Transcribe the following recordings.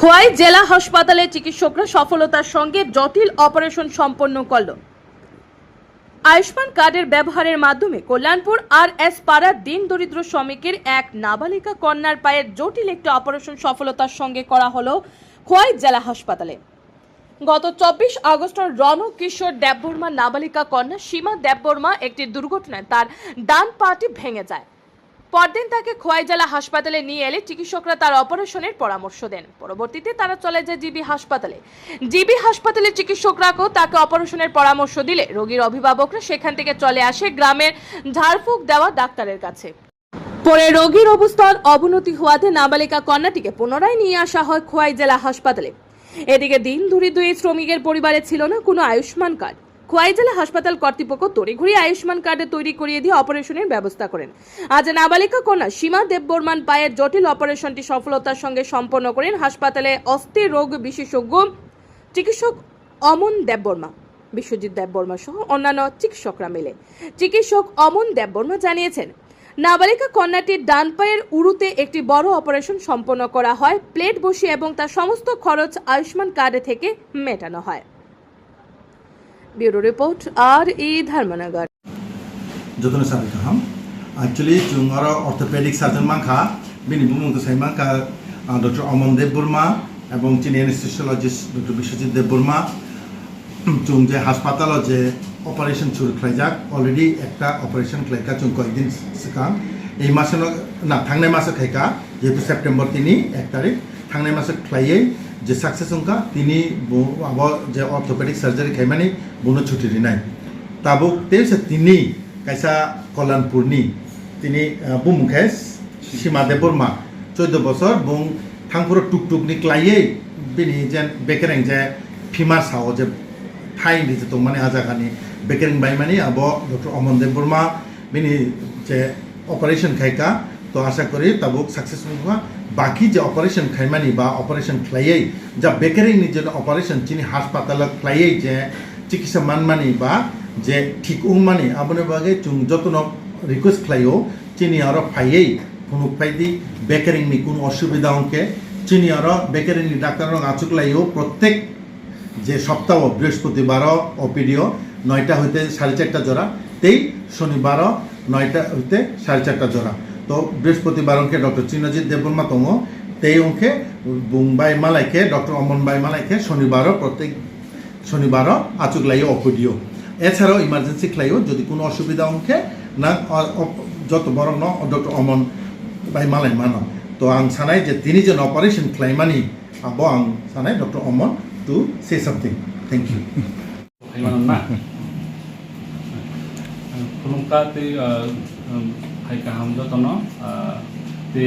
খোয়াই জেলা হাসপাতালে চিকিৎসকরা সফলতার সঙ্গে জটিল অপারেশন সম্পন্ন করল। আয়ুষ্মান কার্ডের ব্যবহারের মাধ্যমে কল্যাণপুর আর এস পাড়ার দিন দরিদ্র শ্রমিকের এক নাবালিকা কন্যার পায়ের জটিল একটি অপারেশন সফলতার সঙ্গে করা হলো খোয়াই জেলা হাসপাতালে। গত চব্বিশ আগস্ট রণ কিশোর দেববর্মা নাবালিকা কন্যা সীমা দেববর্মা একটি দুর্ঘটনায় তার ডান পাটি ভেঙে যায়। পরদিন তাকে খোয়াই জেলা হাসপাতালে নিয়ে এলে চিকিৎসকরা তার অপারেশনের পরামর্শ দেন। পরবর্তীতে তারা চলে যায় জিবি হাসপাতালে। জিবি হাসপাতালে চিকিৎসকরাকেও তাকে অপারেশনের পরামর্শ দিলে রোগীর অভিভাবকরা সেখান থেকে চলে আসে গ্রামের ঝাড়ফুঁক দেওয়া ডাক্তারের কাছে। পরে রোগীর অবস্থার অবনতি হওয়াতে নাবালিকা কন্যাটিকে পুনরায় নিয়ে আসা হয় খোয়াই জেলা হাসপাতালে। এদিকে দিন দরিদ্র দুই শ্রমিকের পরিবারে ছিল না কোনো আয়ুষ্মান কার্ড। খোয়াই জেলা হাসপাতাল কর্তৃপক্ষ তড়িঘড়ি আয়ুষ্মান কার্ডে তৈরি করিয়ে দিয়ে অপারেশনের ব্যবস্থা করেন। আজ নাবালিকা কন্যা সীমা দেববর্মান পায়ের জটিল অপারেশনটি সফলতার সঙ্গে সম্পন্ন করেন হাসপাতালে অস্থির রোগ বিশেষজ্ঞ চিকিৎসক অমন দেববর্মা। বিশ্বজিৎ দেববর্মা সহ অন্যান্য চিকিৎসকরা মিলে। চিকিৎসক অমন দেববর্মা জানিয়েছেন, নাবালিকা কন্যাটির ডান পায়ের উরুতে একটি বড় অপারেশন সম্পন্ন করা হয়, প্লেট বসিয়ে এবং তার সমস্ত খরচ আয়ুষ্মান কার্ডে থেকে মেটানো হয়। ब्यूरो रिपोर्ट आर ए धर्मनगर जतन साबित हम एक्चुअली चुंगार ऑर्थोपेडिक सर्जन मांखा बिनि बुमुंग साइ मांखा डॉक्टर अमन देव बुर्मा এবং চীনের অ্যানেস্থেসিওলজিস্ট ডক্টর বিশ্বজিৎ দেব বুর্মা। চুং যে হাসপাতাল, যে অপারেশন শুরু খাই যাক অলরেডি একটা অপারেশন খাইকা চুং কয়েকদিন শিখান এই মাসে না থাংনাই মাসে খাইকা যেহেতু সেপ্টেম্বর তিনি, এক তারিখ। থাংনাই মাসে খাইয়েই যে সাকসেস অঙ্কা, তিনি আব যে অর্থোপেডিক সার্জারি খাইমানি, বুনো ছুটি নাই। tabuk তেইশ তিনি কাইসা কল্যাণপুরনি। তিনি বুমুখে সীমা দেব বর্মা চৈদ্দ বছর বুং থাংপুর টুকটুকনি ক্লাইयै বিনি যেন বেকেরেং যে ফিমার সাও যে ঠাই নিজে তো মানে আজাখানি বেকেরেং বাইমানি আব ডক্টর অমন দেব বর্মা বিনি যে অপারেশন খাইকা। তো আশা করি তাবুক সাকসেসফুল হওয়া বাকি যে অপারেশন খাইমানি বা অপারেশন খাইয়াই, যা বেকারি যে অপারেশন চিনি হাসপাতাল খাইয়াই যে চিকিৎসা মানমানি বা যে ঠিক উমানি আপনার বাগে চুন যত্ন রিকোয়েস্ট খাইও চিনি আরও ফাইয়াই কোনো ফাইদি বেকারিং নি কোনো অসুবিধা অঙ্কে চিনি আরও বেকারিং নি ডাক্তার আচুক লাইও প্রত্যেক যে সপ্তাহ বৃহস্পতিবার অপিডিও নয়টা হইতে সাড়ে চারটা জোড়া, তেই শনিবার নয়টা হইতে সাড়ে চারটা জোড়া। তো বৃহস্পতিবার অঙ্কে ডক্টর চিনজিৎ দেববর্মা তম তেই অঙ্কে বুংবাই মালাইকে ডক্টর অমন বাই মালাইকে শনিবারও প্রত্যেক শনিবারও আচুক লাইও ওপিডিও এছাড়াও ইমার্জেন্সি খ্লাইও যদি কোনো অসুবিধা অঙ্কে না যত বরং ন ডক্টর অমন বাই মালাই মানো তো আं সানাই যে তিনি যেন অপারেশন খ্লাইমানি আবো আं সানাই doctor Aman to say something thank you Kailangan na. Kulong ka ti hay kaham do tono ti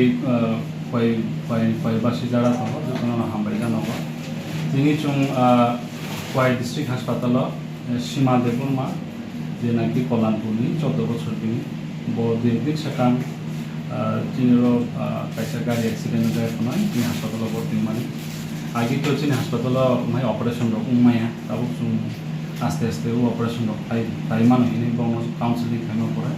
kwai kwai kwai basi jara tono do tono hambai jano ko তিনি চুং কোয়াই district হাসপাতাল সীমা দেবুরমা যে নাকি কল্যাণপুরনি চোদ্দ বছর তিনি বড় দীর্ঘিক সাকাম তিনিরও কাইসা গাড়ি অ্যাক্সিডেন্ট যায় কোনো তিনি হাসপাতাল ভর্তি মানে আগে তো চিনি হাসপাতাল মানে অপারেশন রক উমায়া চুং আস্তে আস্তে ও অপারেশন রক তাই তাই মানুষখিনি বং কাউন্সিলিং খাইনো পরে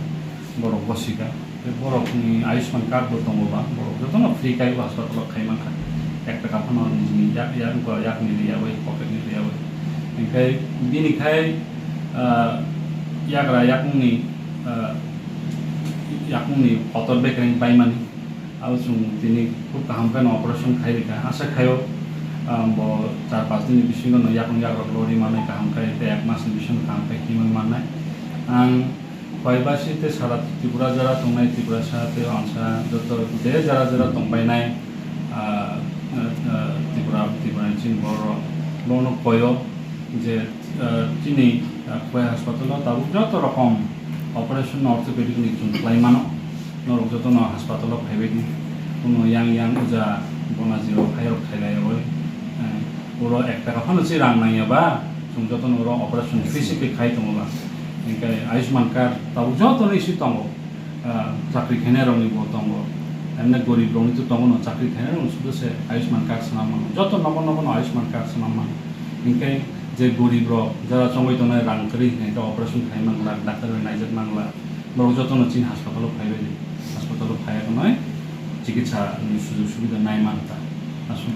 बरफ बसेका बे बरफनि आयुष्मान कार्डबो दङबा बरफजों दङ फ्रि गायो हस्पिटालाव खायमाखा एक टाका फानहरनि याकनि गैयाबाय पकेटनि गैयाबाय ओमफ्राय बिनिखाय याग्रा याकनि याकनि पतर बेकरें बायमानि आरो जों दिनै खुब गाहामखाय अपारेशन खायरिखा आशा खायो चार पाँच दिन बिसिनि उनाव याकनि याग्रा लरि मानाय गाहामखाय एक मासनि बिसिनि गाहामखाय किमान मानाय आं भयवासी सारा त्रिपुरा जरा तंगनाय त्रिपुरा सारा हांसा जो दे जरा जरा तंगबायनाय त्रिपुरा त्रिपुरानिसिम बर' बावनो कय যে চিনি কয় হাসপাতাল তাবু যত রকম অপারেশন অর্থোপেডিক নিজন ক্লাইমানো নরক যত ন হাসপাতাল ফাইবেদি কোনো ইয়াং ইয়াং যা বনাজিও খাইরক খাইলাই ওই ওর এক টাকা ফানো রান নাইয়াবা যত ওর অপারেশন ফিসিপি খাই তোমলা આયુષ્માન કાર્ડ તબ જો તો નિશ્ચિત તંગ চাকরি খেনে রঙি বতঙ্গ এমনি গরিব রঙি তো তখন চাকরি খেনে রঙ শুধু সে আয়ুষ্মান কার্ড সানাম মানে যত নব নব আয়ুষ্মান কার্ড সানাম মানে ইনকাই যে গরিব র, যারা চঙ্গই তো রাং করি এটা অপারেশন খাই মাংলা, ডাক্তার নাইজার মাংলা, বড় যত চিন হাসপাতালও খাইবে যে হাসপাতালও খাইয়া নয়, চিকিৎসা সুযোগ সুবিধা নাই মানতা। আসুন